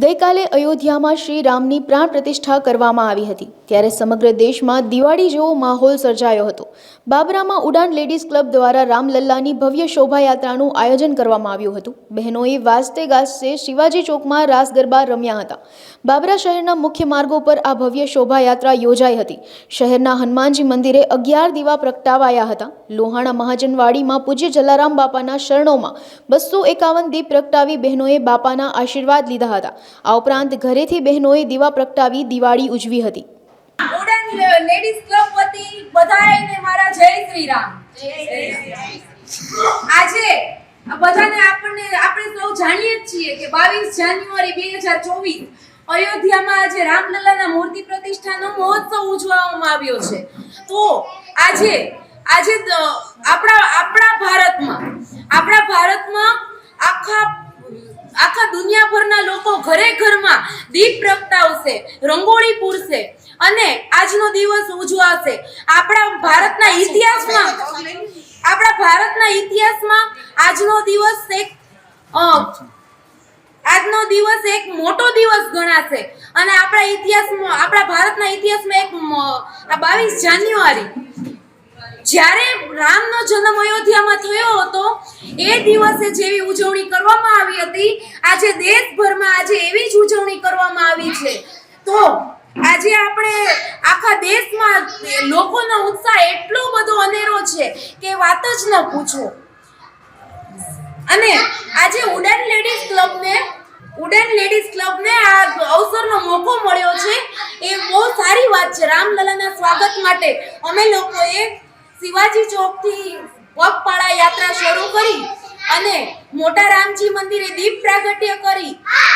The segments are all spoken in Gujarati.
ગઈકાલે અયોધ્યામાં શ્રી રામની પ્રાણ પ્રતિષ્ઠા કરવામાં આવી હતી. ત્યારે સમગ્ર દેશમાં દિવાળી જેવો માહોલ સર્જાયો હતો. બાબરામાં ઉડાન લેડીઝ ક્લબ દ્વારા રામલલ્લાની ભવ્ય શોભાયાત્રાનું આયોજન કરવામાં આવ્યું હતું. બહેનોએ વાજતે ગાજતે શિવાજી ચોકમાં રાસ ગરબા રમ્યા હતા. બાબરા શહેરના મુખ્ય માર્ગો પર આ ભવ્ય શોભાયાત્રા યોજાઈ હતી. શહેરના હનુમાનજી મંદિરે અગિયાર દીવા પ્રગટાવાયા હતા. લોહાણા મહાજનવાડીમાં પૂજ્ય જલારામ બાપાના શરણોમાં બસો એકાવન દીપ પ્રગટાવી બહેનોએ બાપાના આશીર્વાદ લીધા હતા. આ ઉપરાંત ઘરેથી બહેનોએ દીવા પ્રગટાવી દિવાળી ઉજવી હતી. લેડીઝ ક્લબ વતી બધાને મારા જય શ્રી રામ. આજે બધાને આપણને આપણે સૌ જાણીએ જ છીએ કે બાવીસ જાન્યુઆરી બે હજાર ચોવીસ અયોધ્યામાં આજે રામલલ્લાના મૂર્તિ પ્રતિષ્ઠાનો મહોત્સવ ઉજવવામાં આવ્યો છે. તો આજે આજે આપણા આપણા ભારતમાં આપણા ભારતમાં દુનિયાભરના લોકો ઘરે ઘરમાં દીપ પ્રગટાવશે, રંગોળી પૂરશે અને આજનો દિવસ ઉજવાશે. આપણા ભારતના ઇતિહાસમાં, આપણા ભારતના ઇતિહાસમાં આજનો દિવસ એક આજનો દિવસ એક મોટો દિવસ ગણાશે. અને આપણા ઇતિહાસમાં, આપણા ભારતના ઇતિહાસમાં એક બાવીસ જાન્યુઆરી, જ્યારે રામનો જન્મ અયોધ્યામાં થયો હતો, એ દિવસે જેવી ઉજવણી કરવામાં આવી હતી આજે દેશભરમાં આજે એવી જ ઉજવણી કરવામાં આવી છે. તો આજે આપણે આખા દેશમાં લોકોનો ઉત્સાહ એટલો બધો અનેરો છે કે વાત જ ન પૂછો. અને આજે ઉડન લેડીઝ ક્લબને, ઉડન લેડીઝ ક્લબને આ અવસરનો મોકો મળ્યો છે. એ બહુ સારી વાત છે. રામલલાના સ્વાગત માટે અમે લોકોએ શિવાજી ચોકથી પગપાળા યાત્રા શરૂ કરી અને મોટા રામજી મંદિરે દીપ પ્રાગટ્ય કરી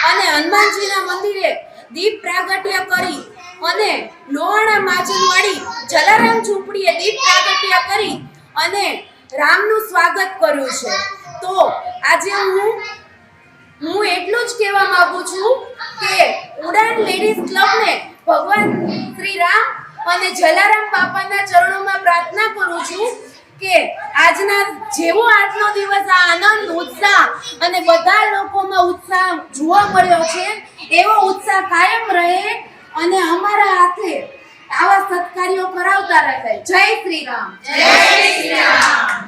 અને હનુમાનજીના મંદિરે દીપ પ્રાગટ્ય કરી અને લોહાણા માજનવાડી જલારામ ઝૂંપડીએ દીપ પ્રાગટ્ય કરી અને રામનું સ્વાગત કર્યું છે. તો આજે હું હું એટલું જ કહેવા માંગુ છું કે ઉડાન લેડીઝ ક્લબને ભગવાન શ્રી રામ અને જલારામ બાપાના ચરણોમાં પ્રાર્થના કરું છું કે આજના જેવો આજનો દિવસ આ આનંદ, ઉત્સાહ અને બધા લોકોમાં ઉત્સાહ જોવા મળ્યો છે, એવો ઉત્સાહ કાયમ રહે અને અમારા હાથે આવા સત્કાર્યો કરાવતા રહે. જય શ્રી રામ. જય શ્રી રામ.